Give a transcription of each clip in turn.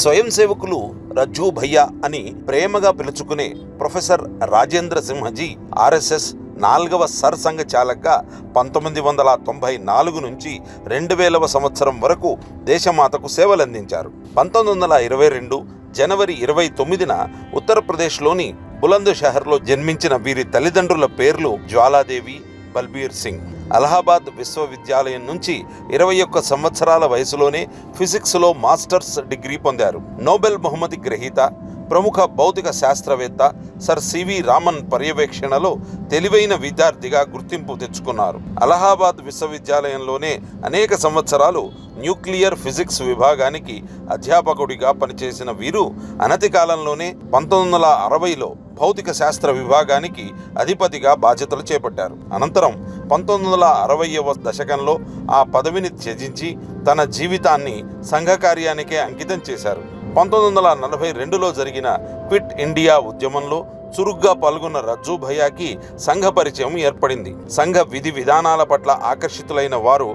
స్వయం సేవకులు రజ్జూ భయ్యా అని ప్రేమగా పిలుచుకునే ప్రొఫెసర్ రాజేంద్ర సింహజీ ఆర్ఎస్ఎస్ నాలుగవ సర్ సంఘ చాలక పంతొమ్మిది వందల తొంభై నాలుగు నుంచి రెండు వేలవ సంవత్సరం వరకు దేశమాతకు సేవలందించారు. పంతొమ్మిది వందల ఇరవై రెండు జనవరి ఇరవై తొమ్మిదిన ఉత్తరప్రదేశ్లోని బులంద్ షహర్లో జన్మించిన వీరి తల్లిదండ్రుల పేర్లు జ్వాలాదేవి బల్బీర్ సింగ్. అలహాబాద్ విశ్వవిద్యాలయం నుంచి ఇరవై ఒక్క సంవత్సరాల వయసులోనే ఫిజిక్స్లో మాస్టర్స్ డిగ్రీ పొందారు. నోబెల్ బహుమతి గ్రహీత ప్రముఖ భౌతిక శాస్త్రవేత్త సర్ సివి రామన్ పర్యవేక్షణలో తెలివైన విద్యార్థిగా గుర్తింపు తెచ్చుకున్నారు. అలహాబాద్ విశ్వవిద్యాలయంలోనే అనేక సంవత్సరాలు న్యూక్లియర్ ఫిజిక్స్ విభాగానికి అధ్యాపకుడిగా పనిచేసిన వీరు అనతి కాలంలోనే పంతొమ్మిది వందల అరవైలో భౌతిక శాస్త్ర విభాగానికి అధిపతిగా బాధ్యతలు చేపట్టారు. అనంతరం పంతొమ్మిది వందల అరవైవ దశకంలో ఆ పదవిని త్యజించి తన జీవితాన్ని సంఘ కార్యానికే అంకితం చేశారు. పంతొమ్మిది వందల నలభై రెండులో జరిగిన క్విట్ ఇండియా ఉద్యమంలో చురుగ్గా పాల్గొన్న రజ్జు భయాకి సంఘ పరిచయం ఏర్పడింది. సంఘ విధి విధానాల పట్ల ఆకర్షితులైన వారు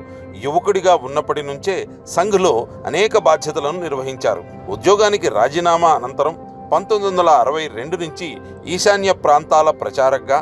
యువకుడిగా ఉన్నప్పటి నుంచే సంఘ్లో అనేక బాధ్యతలను నిర్వహించారు. ఉద్యోగానికి రాజీనామా అనంతరం పంతొమ్మిది వందల అరవై రెండు నుంచి ఈశాన్య ప్రాంతాల ప్రచారక్గా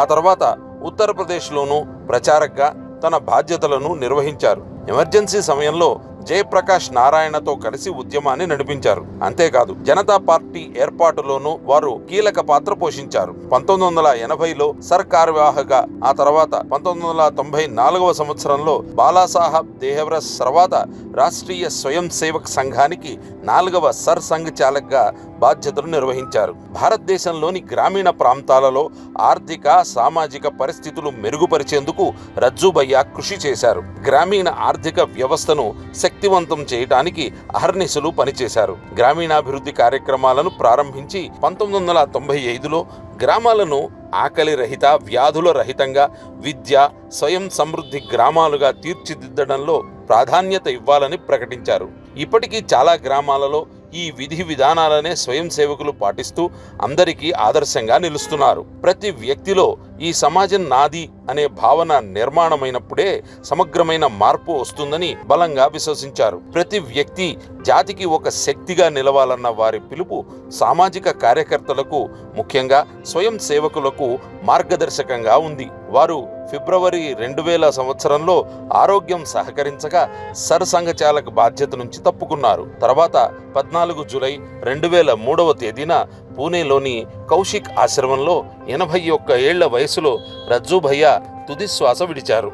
ఆ తర్వాత ఉత్తరప్రదేశ్లోనూ ప్రచారక్గా తన బాధ్యతలను నిర్వహించారు. ఎమర్జెన్సీ సమయంలో జయప్రకాష్ నారాయణతో కలిసి ఉద్యమాన్ని నడిపించారు. అంతేకాదు జనతా పార్టీ ఏర్పాటులోనూ వారు కీలక పాత్ర పోషించారు. పంతొమ్మిది వందల ఎనభైలో సర్ కార్యవాహగా ఆ తర్వాత పంతొమ్మిది వందల తొంభై నాలుగవ సంవత్సరంలో బాలాసాహెబ్ దేహవ్రస్ తర్వాత రాష్ట్రీయ స్వయం సేవక్ సంఘానికి నాలుగవ సర్ సంఘ్ చాలక్గా బాధ్యతలు నిర్వహించారు. భారతదేశంలోని గ్రామీణ ప్రాంతాలలో ఆర్థిక సామాజిక పరిస్థితులు మెరుగుపరిచేందుకు రజ్జుబయ్య కృషి చేశారు. గ్రామీణ ఆర్థిక వ్యవస్థను శక్తివంతం చేయడానికి అహర్నిశలు పనిచేశారు. గ్రామీణాభివృద్ధి కార్యక్రమాలను ప్రారంభించి పంతొమ్మిది వందల తొంభై ఐదులో గ్రామాలను ఆకలి రహిత వ్యాధుల రహితంగా విద్య స్వయం సమృద్ధి గ్రామాలుగా తీర్చిదిద్దడంలో ప్రాధాన్యత ఇవ్వాలని ప్రకటించారు. ఇప్పటికీ చాలా గ్రామాలలో ఈ విధి విధానాలనే స్వయం సేవకులు పాటిస్తూ అందరికీ ఆదర్శంగా నిలుస్తున్నారు. ప్రతి వ్యక్తిలో ఈ సమాజం నాది అనే భావన నిర్మాణమైనప్పుడే సమగ్రమైన మార్పు వస్తుందని బలంగా విశ్వసించారు. ప్రతి వ్యక్తి జాతికి ఒక శక్తిగా నిలవాలన్న వారి పిలుపు సామాజిక కార్యకర్తలకు ముఖ్యంగా స్వయం సేవకులకు మార్గదర్శకంగా ఉంది. వారు ఫిబ్రవరి రెండు వేల సంవత్సరంలో ఆరోగ్యం సహకరించగా సర్ సంఘచాలక బాధ్యత నుంచి తప్పుకున్నారు. తర్వాత పద్నాలుగు జూలై రెండు వేల మూడవ తేదీన పూణేలోని కౌశిక్ ఆశ్రమంలో ఎనభై ఒక్క ఏళ్ళ వయసులో రజ్జుభయ్య తుది శ్వాస విడిచారు.